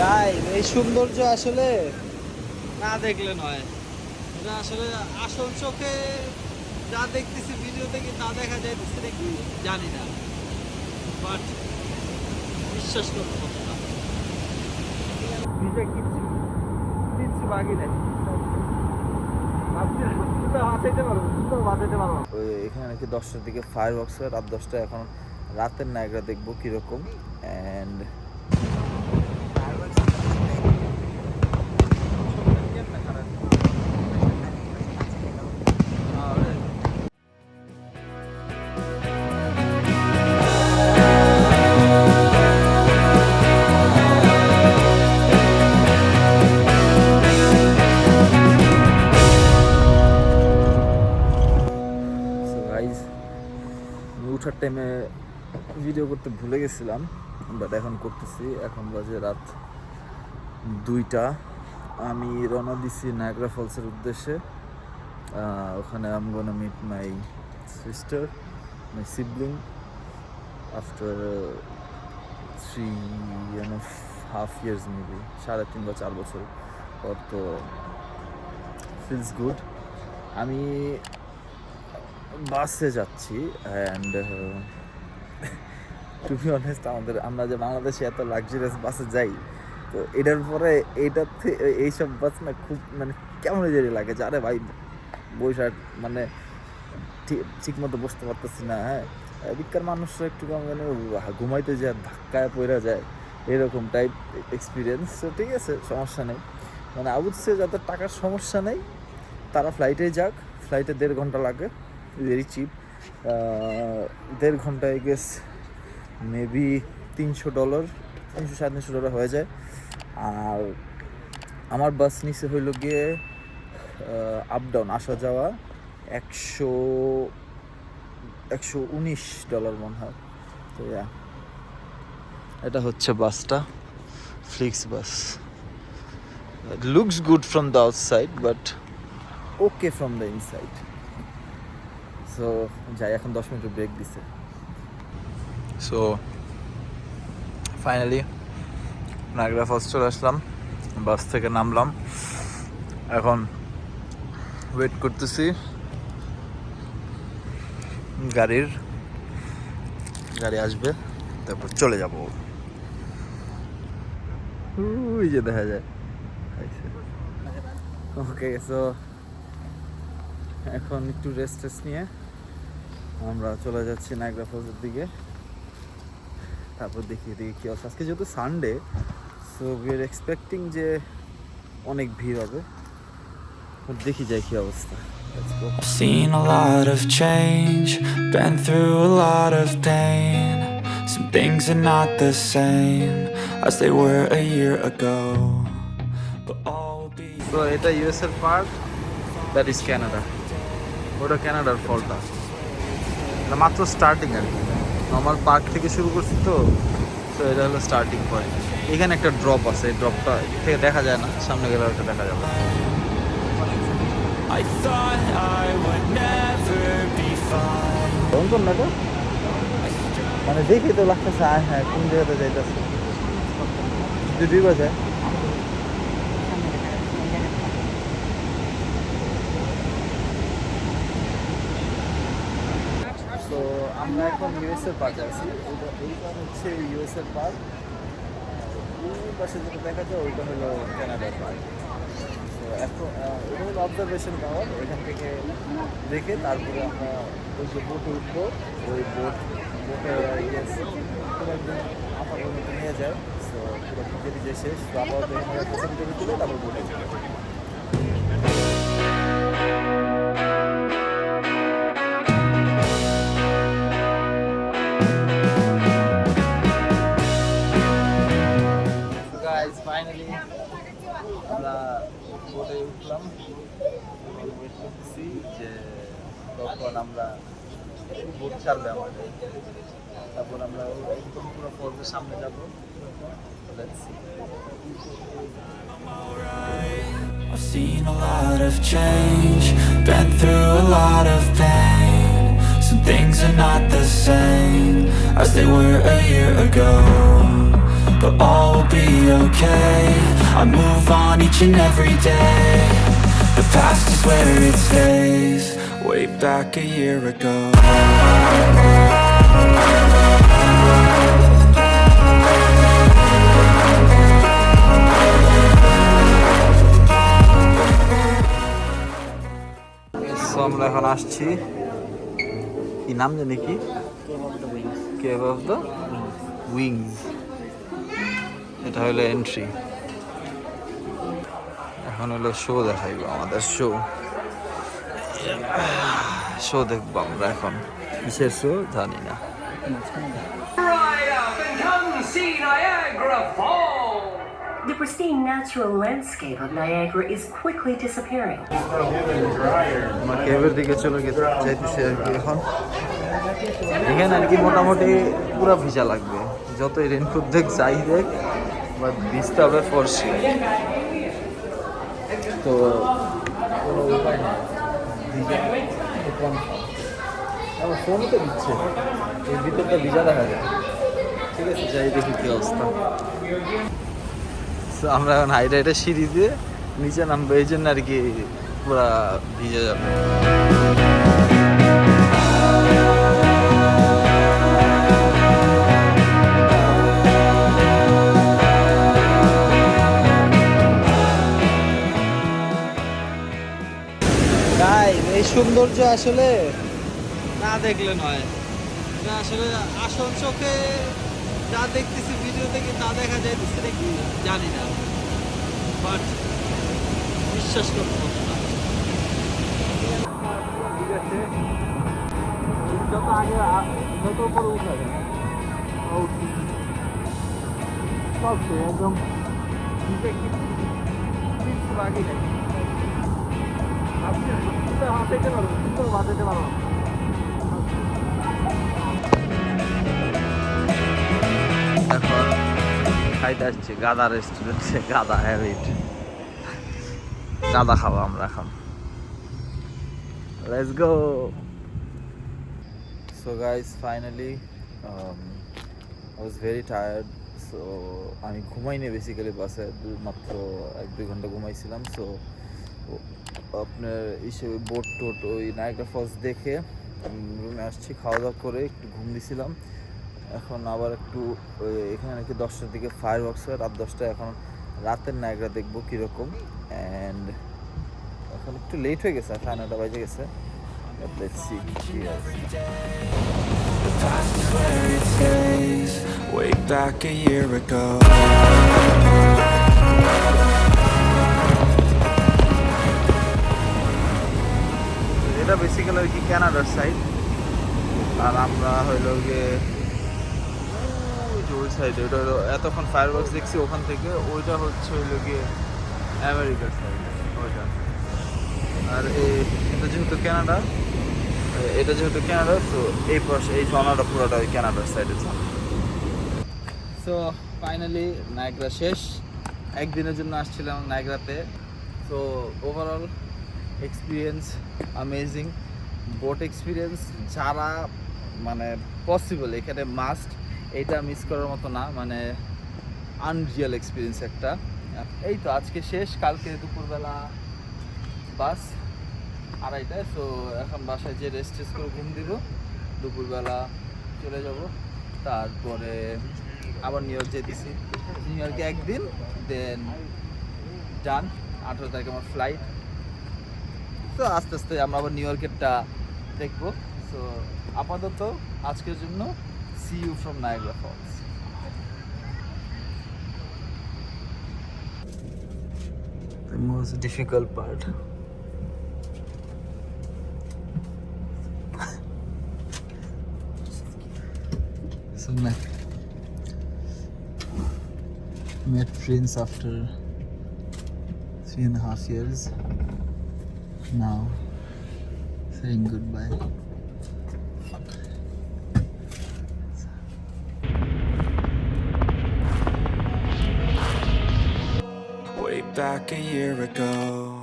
তাই এই সৌন্দর্য আসলে না দেখলে নয়। এটা আসলে আসল চোখে যা দেখতেছি ভিডিও থেকে তা দেখা যাইতেছে নাকি জানি না। বাট বিশ্বাস করতে পারব না। নিজে কিচ্ছু কিচ্ছু বাকি নেই। এখানে নাকি দশটার দিকে ফায়ার বক্স হয় রাত দশটা এখন রাতের নায়করা দেখব কীরকম। অ্যান্ড ভিডিও করতে ভুলে গেছিলাম বাট এখন করতেছি। এখন বাজে রাত দুইটা। আমি রওনা দিছি নায়গ্রা ফলসের উদ্দেশ্যে। ওখানে I'm gonna meet my sister my sibling after three and half years maybe সাড়ে তিন বা চার বছর। পর তো ফিলস গুড আমি বাসে যাচ্ছি অ্যান্ড টু বি অনেস্ট আমাদের, আমরা যে বাংলাদেশে এত লাক্সারিয়াস বাসে যাই, তো এটার পরে এইটার থে- এইসব বাস না খুব মানে কেমন জানি লাগে যে, আরে ভাই বৈশাখ মানে ঠিক ঠিক মতো বসতে পারতেছি না হ্যাঁ? এদিককার মানুষরা একটু কম মানে ঘুমাইতে যায়, ধাক্কায় পড়ে যায়, এরকম টাইপ এক্সপিরিয়েন্স তো ঠিক আছে, সমস্যা নেই। মানে আবুদসে যাদের টাকার সমস্যা নেই, তারা ফ্লাইটে যাক ফ্লাইটে দেড় ঘণ্টা লাগে ভেরি চিপ দেড় ঘন্টায় গেস মেবি তিনশো ডলার তিনশো সাড়ে তিনশো ডলার হয়ে যায়। আর আমার বাস নিচে হইল গিয়ে আপ ডাউন আসা যাওয়া একশো একশো উনিশ ডলার মনে হয়। তো এটা হচ্ছে বাসটা Flix bus looks good from the outside but okay from the inside so যাই এখন দশ মিনিট ব্রেক দিছে। সো ফাইনালি নাগরা ফলস চলে আসলাম বাস থেকে নামলাম। এখন ওয়েট করতেছি গাড়ির গাড়ি আসবে তারপর চলে যাব। ওই যে দেখা যায়। ওকে সো এখন একটু রেস্ট টেস্ট নিয়ে আমরা চলে যাচ্ছি নাগরা ফলসের দিকে তারপর দেখি দেখি কী অবস্থা আজকে যেহেতু Sunday so we are expecting যে অনেক ভিড় হবে দেখি যাই কী অবস্থা. I've seen a lot of change, been through a lot of pain. Some things are not the same as they were a year ago. But all will be তো এটা US এর পার্ট দ্যাট ইজ ক্যানাডা ওটা ক্যানাডার ফলটা। এটা মাত্র starting আর কি। Normal park থেকে শুরু করছি তো তো এটা হলো স্টার্টিং পয়েন্ট এখানে একটা ড্রপ আছে এই ড্রপটা থেকে দেখা যায় না সামনে গেলে ওটা দেখা যাবে। না মানে দেখি তো লাগতেছে আয় হ্যাঁ কোন জায়গাতে যাইতেছে? যদি দুই বাজে তো আমরা এখন ইউএসএ পার্কে আছি। এইটা- হচ্ছে ইউএসএ পার্ক ওই পাশে যেটা দেখা যায়, ওইটা হলো ক্যানাডার পার্ক এখন অবজারভেশন টাওয়ার এখান থেকে দেখে তারপরে আমরা ওই যে বোটে উঠবো। ওই বোট বোটে পর্যন্ত নিয়ে যায়। তো পুরো ভিজে ভিজে শেষ আপাতত এখানে একটা তুলে তারপর বোটে কখন আমরা বোট ছাড়বে আমাদের তারপর আমরা ওই একদম পুরো ফলসের সামনে যাবো Let's see. I've seen a lot of change, been through a lot of pain. Some things are not the same as they were a year ago. but all will be okay. I move on each and every day. The past is where it stays. Way back a year ago. আমরা এখন আসছি। কি নাম জানি কি? Cave of the wings এটা হলো entry এখন হলো শো দেখাইব, আমাদের শো শো দেখব আমরা এখন। কিসের শো জানি না! The pristine natural landscape of Niagara is quickly disappearing. কেভের দিকে চলে গেছে যাইতেছি আর কি এখন। এখানে আর কি মোটামুটি পুরো ভিজা লাগবে। যতই রেনকোট দেখ যাই দেখ বা ভিজতে হবে ফরসি তো কোনো উপায় নেই। আমার ফোনও তো দিচ্ছে। এর ভিতরটা ভিজা দেখা যায়। ঠিক আছে, যাই দেখি কি অবস্থা। আমরা এখন হাই হাইটে সিঁড়ি দিয়ে নিচে নামবো, এই জন্য আর কি পুরা ভিজে যাবে। সৌন্দর্য আসলে না দেখলে নয়। এটা আসলে আসল চোখে যা দেখতেছি ভিডিও থেকে তা দেখা যাইতেছে নাকি জানি না। বাট বিশ্বাস করতে পারব না। যত আগে আ- যত উপরে উঠা যায় সব একদম নিচে কিছু কিছু বাকি নেই এখন খাইতে আসছি গাদা রেস্টুরেন্টে গাদা হ্যাবিট গাদা খাব আমরা এখন। Let's go so guys finally I was very tired so আমি ঘুমাইনি বেসিক্যালি বাসে মাত্র এক দুই ঘণ্টা ঘুমাইছিলাম সো আপনার হিসেবে বোট টোট, ওই নায়কা ফলস দেখে রুমে আসছি খাওয়া দাওয়া করে একটু ঘুম দিছিলাম এখন আবার একটু, ওই এখানে নাকি দশটার দিকে ফায়ার ওয়ার্কস হয়, রাত দশটায় এখন রাতের নায়করা দেখব কীরকম অ্যান্ড এখন একটু লেট হয়ে গেছে, সাড়ে নটা বাজে গেছে stays. Way back a year ago. এটা কি ক্যানাডার সাইড আর আমরা হইল গিয়ে ওই সাইডে ওটা হলো এতক্ষণ ফায়ার ওয়ার্কস দেখছি ওখান থেকে, ওইটা হচ্ছে হইল গিয়ে আমেরিকার সাইড ওইটা। আর এটা যেহেতু ক্যানাডা এটা যেহেতু ক্যানাডা তো এই পাশে, এই জনাটা পুরোটা ওই ক্যানাডার সাইডে সো ফাইনালি নায়গ্রা শেষ। একদিনের জন্য আসছিলাম নায়গ্রাতে so overall experience amazing boat experience যারা মানে পসিবল এখানে মাস্ট এইটা মিস করার মতো না মানে আনরিয়াল এক্সপিরিয়েন্স একটা। এই তো, আজকে শেষ, কালকে দুপুরবেলা বাস আড়াইটায় সো এখন বাসায় যে রেস্ট টেস্ট করে ঘুম দিব দুপুরবেলা চলে যাব। তারপরে আবার নিউ ইয়র্ক যেতেছি। নিউ ইয়র্কে একদিন দেন ডান আঠেরো তারিখে আমার ফ্লাইট তো আস্তে আস্তে আমরা আবার নিউ ইয়র্কেরটা দেখবো সো আপাতত আজকের জন্য see you from Niagara Falls The most difficult part. so met, met Prince after three and a half years. Now saying goodbye. Way back a year ago.